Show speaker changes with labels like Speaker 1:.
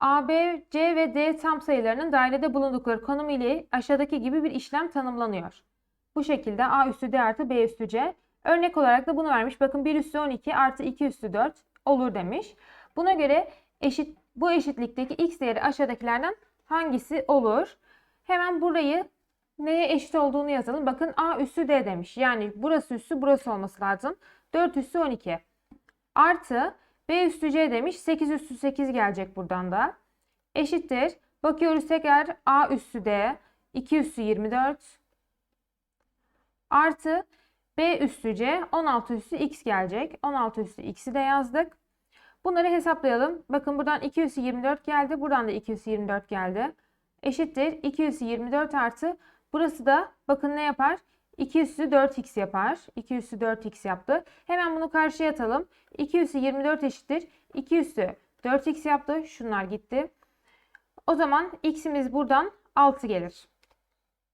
Speaker 1: A, B, C ve D tam sayılarının dairede bulundukları konumu ile aşağıdaki gibi bir işlem tanımlanıyor. Bu şekilde A üssü D artı B üssü C. Örnek olarak da bunu vermiş. Bakın 1 üssü 12 artı 2 üssü 4 olur demiş. Buna göre eşit bu eşitlikteki x değeri aşağıdakilerden hangisi olur? Hemen burayı neye eşit olduğunu yazalım. Bakın A üssü D demiş. Yani burası üssü burası olması lazım. 4 üssü 12. Artı B üstü C demiş. 8 üstü 8 gelecek buradan da. Eşittir. Bakıyoruz tekrar A üstü D. 2 üstü 24. Artı B üstü C. 16 üstü X gelecek. 16 üstü X'i de yazdık. Bunları hesaplayalım. Bakın buradan 2 üstü 24 geldi. Buradan da 2 üstü 24 geldi. Eşittir. 2 üstü 24 artı. Burası da bakın ne yapar? 2 üstü 4x yapar. 2 üstü 4x yaptı. Hemen bunu karşıya atalım. 2 üstü 24 eşittir. 2 üstü 4x yaptı. Şunlar gitti. O zaman x'imiz buradan 6 gelir.